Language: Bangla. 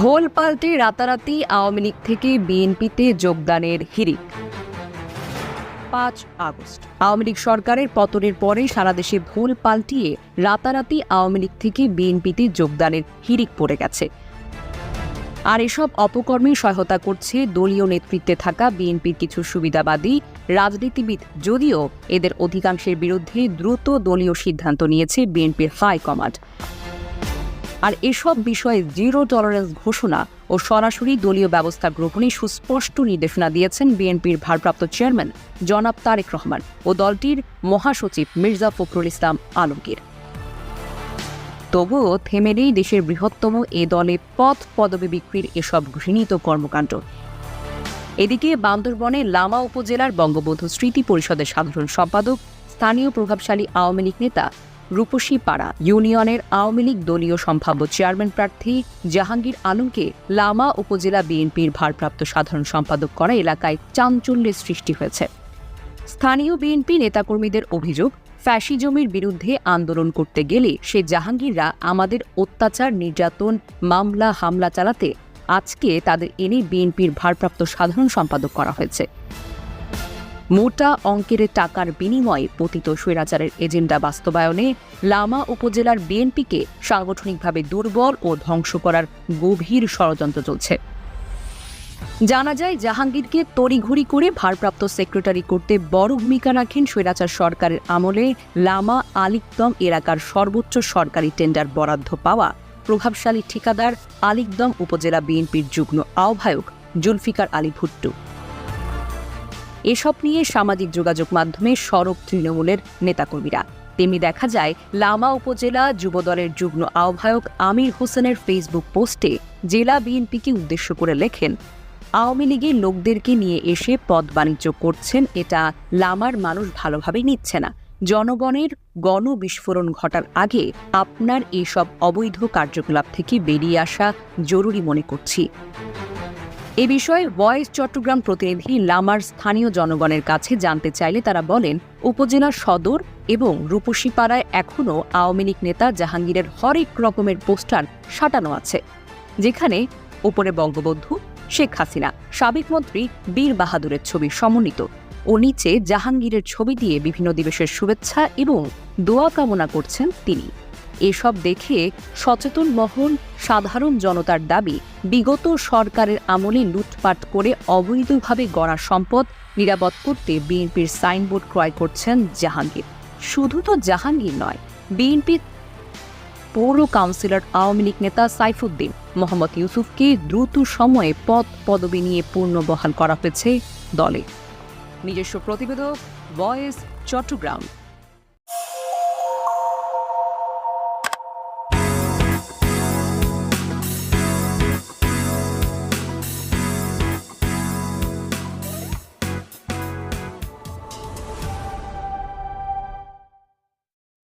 ভোল পাল্টে রাতারাতি আওয়ামী লীগ থেকে বিএনপিতে যোগদানের হিরিক পাঁচ আগস্ট। আওয়ামী লীগ সরকারের পতনের পরে সারা দেশে ভোল পাল্টিয়ে রাতারাতি আওয়ামী লীগ থেকে বিএনপিতে যোগদানের হিরিক পড়ে গেছে। আর এসব অপকর্মে সহায়তা করছে দলীয় নেতৃত্বে থাকা বিএনপির কিছু সুবিধাবাদী রাজনীতিবিদ, যদিও এদের অধিকাংশের বিরুদ্ধে দ্রুত দলীয় সিদ্ধান্ত নিয়েছে বিএনপির হাইকমান্ড। আর এসব বিষয়ে জিরো টলারেন্স ঘোষণা ও সরাসরি দলীয় ব্যবস্থা গ্রহণে সুস্পষ্ট নির্দেশনা দিয়েছেন বিএনপির ভারপ্রাপ্ত চেয়ারম্যান জনাব তারেক রহমান ও দলটির মহাসচিব মির্জা ফখরুল ইসলাম আলমগীর। তবুও থেমে নেই দেশের বৃহত্তম এ দলে পথ পদবি বিক্রির এসব ঘৃণিত কর্মকাণ্ড। এদিকে বান্দরবনে লামা উপজেলার বঙ্গবন্ধু স্মৃতি পরিষদের সাধারণ সম্পাদক, স্থানীয় প্রভাবশালী আওয়ামী লীগ নেতা রূপসী পাড়া ইউনিয়নের আওয়ামী লীগ দলীয় সম্ভাব্য চেয়ারম্যান প্রার্থী জাহাঙ্গীর আলমকে লামা উপজেলা বিএনপির ভারপ্রাপ্ত সাধারণ সম্পাদক করা এলাকায় চাঞ্চল্যের সৃষ্টি হয়েছে। স্থানীয় বিএনপি নেতাকর্মীদের অভিযোগ ফ্যাসিজমের বিরুদ্ধে আন্দোলন করতে গেলে সে জাহাঙ্গীররা আমাদের অত্যাচার, নির্যাতন, মামলা, হামলা চালাতে আজকে তাদের এনে বিএনপির ভারপ্রাপ্ত সাধারণ সম্পাদক করা হয়েছে। মোটা অঙ্কের টাকার বিনিময়ে পতিত স্বৈরাচারের এজেন্ডা বাস্তবায়নে লামা উপজেলার বিএনপিকে সাংগঠনিকভাবে দুর্বল ও ধ্বংস করার গভীর ষড়যন্ত্র চলছে। জানা যায়, জাহাঙ্গীরকে তড়িঘড়ি করে ভারপ্রাপ্ত সেক্রেটারি করতে বড় ভূমিকা রাখেন স্বৈরাচার সরকারের আমলে লামা আলিকদম এলাকার সর্বোচ্চ সরকারি টেন্ডার বরাদ্দ পাওয়া প্রভাবশালী ঠিকাদার আলিকদম উপজেলা বিএনপির যুগ্ম আহ্বায়ক জুলফিকার আলী ভুট্টু। এসব নিয়ে সামাজিক যোগাযোগ মাধ্যমে সড়ক তৃণমূলের নেতাকর্মীরা। তেমনি দেখা যায়, লামা উপজেলা যুবদলের যুগ্ম আহ্বায়ক আমির হোসেনের ফেসবুক পোস্টে জেলা বিএনপিকে উদ্দেশ্য করে লেখেন, আওয়ামী লীগের লোকদেরকে নিয়ে এসে পদ বাণিজ্য করছেন, এটা লামার মানুষ ভালোভাবে নিচ্ছে না। জনগণের গণবিস্ফোরণ ঘটার আগে আপনার এসব অবৈধ কার্যকলাপ থেকে বেরিয়ে আসা জরুরি মনে করছি। এ বিষয়ে ভয়েস চট্টগ্রাম প্রতিনিধি লামার স্থানীয় জনগণের কাছে জানতে চাইলে তারা বলেন উপজেলার সদর এবং রূপসীপাড়ায় এখনও আওয়ামী লীগ নেতা জাহাঙ্গীরের হরেক রকমের পোস্টার সাটানো আছে, যেখানে উপরে বঙ্গবন্ধু, শেখ হাসিনা, সাবেক মন্ত্রী বীর বাহাদুরের ছবি সমন্বিত ও নিচে জাহাঙ্গীরের ছবি দিয়ে বিভিন্ন দিবসের শুভেচ্ছা এবং দোয়া কামনা করছেন তিনি। এসব দেখে সচেতন মহল সাধারণ জনতার দাবি, বিগত সরকারের আমলে লুটপাট করে অবৈধভাবে গড়া সম্পদ নিরাপদ করতে বিএনপির সাইনবোর্ড ক্রয় করছেন জাহাঙ্গীর। শুধু তো জাহাঙ্গীর নয়, বিএনপির পৌর কাউন্সিলর, আওয়ামী লীগ নেতা সাইফুদ্দিন মোহাম্মদ ইউসুফকে দ্রুত সময়ে পদ পদবি নিয়ে পূর্ণ বহাল করা হয়েছে দলে। নিজস্ব প্রতিবেদক ভয়েস চট্টগ্রাম।